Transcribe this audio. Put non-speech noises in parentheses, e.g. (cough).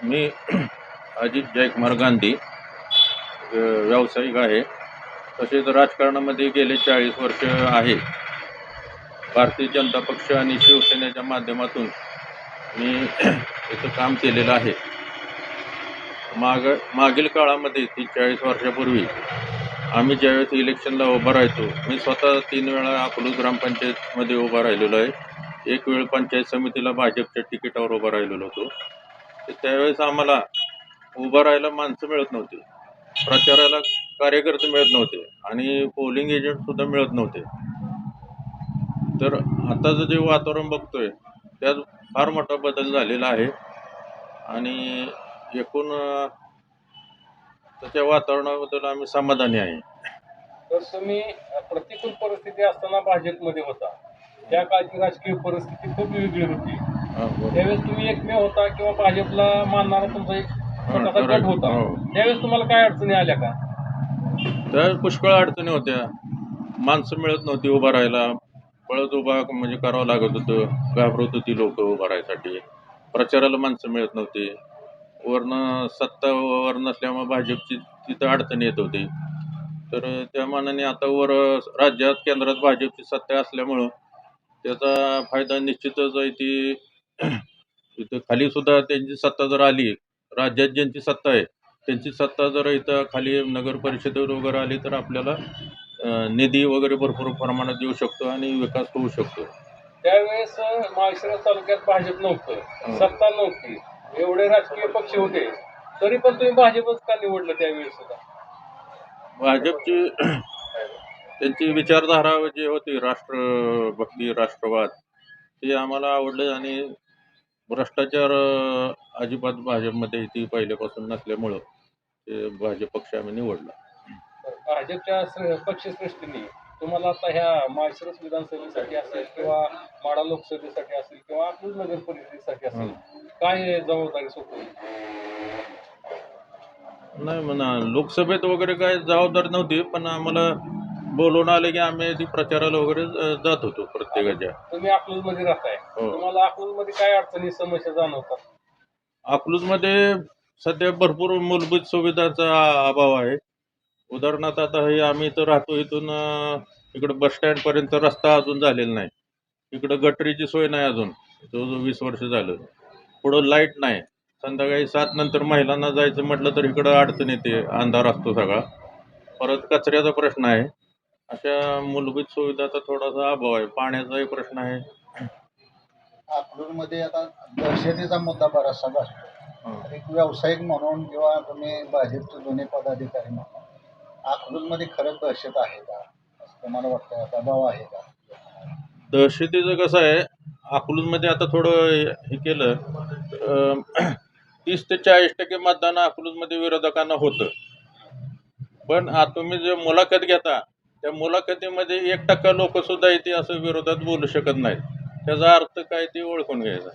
मी अजित जयकुमार गांधी व्यावसायिक आहे. तसेच राजकारणामध्ये गेले चाळीस वर्ष आहे. भारतीय जनता पक्ष आणि शिवसेनेच्या माध्यमातून मी (clears throat) इथं काम केलेलं आहे. माग मागील काळामध्ये ती चाळीस वर्षापूर्वी आम्ही ज्यावेळेस इलेक्शनला उभा राहतो मी स्वतः तीन वेळा अकलूज ग्रामपंचायतमध्ये उभा राहिलेलो आहे. एक वेळ पंचायत समितीला भाजपच्या तिकिटावर उभा राहिलेलो होतो. तर त्यावेळेस आम्हाला उभं राहायला माणसं मिळत नव्हती. प्रचाराला कार्यकर्ते मिळत नव्हते आणि पोलिंग एजंट सुद्धा मिळत नव्हते. तर आताचं जे वातावरण बघतोय त्यात फार मोठा बदल झालेला आहे. आणि एकूण त्याच्या वातावरणाबद्दल आम्ही समाधानी आहे. तर तुम्ही प्रतिकूल परिस्थिती असताना भाजपमध्ये होता. त्या काळची राजकीय परिस्थिती खूप वेगळी होती. त्यावेळेस तुम्ही एकमेव होता किंवा भाजपला मानणारा तुमचा एक छोटासा. गट होता. हो. त्यावेळेस तुम्हाला काय अडचणी आल्या का? त्या पुष्कळ अडचणी होत्या. माणसं मिळत नव्हती उभं राहायला. पळत उभा म्हणजे करावं लागत होतं. घाबरत होती लोक उभं राहायसाठी. प्रचाराला माणसं मिळत नव्हती. वरनं सत्ता वर नसल्यामुळे भाजपची तिथं अडचण येत होती. तर त्या मानाने आता वर राज्यात केंद्रात भाजपची सत्ता असल्यामुळं त्याचा फायदा निश्चितच आहे ती इथं खाली सुद्धा त्यांची सत्ता जर आली राज्यात ज्यांची सत्ता आहे त्यांची सत्ता जर इथं खाली नगर परिषदेवर वगैरे आली तर आपल्याला निधी वगैरे भरपूर प्रमाणात येऊ शकतो आणि विकास होऊ शकतो. त्यावेळेस माळशिरस तालुक्यात भाजप नव्हतं. सत्ता नव्हती. एवढे राजकीय पक्ष होते. तरी पण तुम्ही भाजपच का निवडलं त्यावेळेस सुद्धा? भाजपची त्यांची विचारधारा जी होती राष्ट्रभक्ती राष्ट्रवाद ते आम्हाला आवडलं आणि भ्रष्टाचार अजिबात भाजपमध्ये ती पहिल्यापासून नसल्यामुळं ते भाजप पक्ष आम्ही निवडला. भाजपच्या श्रे- पक्षश्रेष्ठींनी तुम्हाला आता ह्या माळशिरस विधानसभेसाठी असेल किंवा माडा लोकसभेसाठी असेल किंवा अकलूज नगर परिषदेसाठी असेल काय जबाबदारी सोपवली? नाही म्हणा लोकसभेत वगैरे काय जबाबदार नव्हती पण आम्हाला बोलवून आले की आम्ही प्रचाराला वगैरे अं, जात होतो प्रत्येकाच्या. तुम्ही अकलूजमध्ये राहताय. हो. तुम्हाला अकलूजमध्ये काय अडचणी समस्या जाणवतात? अकलूजमध्ये सध्या भरपूर मूलभूत सुविधांचा अभाव आहे. उदाहरणार्थ आता हे आम्ही इथं राहतो इथून अं, इकडं बस स्टँडपर्यंत रस्ता अजून झालेला नाही. इकडं गटरीची सोय नाही अजून. जवळजवळ वीस वर्ष झालं. पुढं लाइट नाही. संध्याकाळी सात नंतर महिलांना जायचं म्हटलं तर इकडं अडचण येते अंधार असतो सगळा. परत कचऱ्याचा प्रश्न आहे. अशा मूलभूत सुविधाचा थोडासा अभाव आहे. पाण्याचाही प्रश्न आहे. अकलूजमध्ये आता दहशतीचा मुद्दा बराचसा तर एक व्यावसायिक म्हणून किंवा तुम्ही भाजपचे जुने पदाधिकारी म्हणून. अकलूजमध्ये खरंच दहशत आहे का? असं तुम्हाला वाटतं दबाव आहे का? दहशतीचं कसं आहे अकलूजमध्ये आता थोडं हे केलं (clears throat) तीस ते चाळीस टक्के मतदान अकलूजमध्ये विरोधकांना होतं. पण तुम्ही जे मुलाखत घेता त्या मुलाखतीमध्ये एक टक्का लोक सुद्धा इथे असं विरोधात बोलू शकत नाहीत. त्याचा अर्थ काय ते ओळखून घ्यायचा.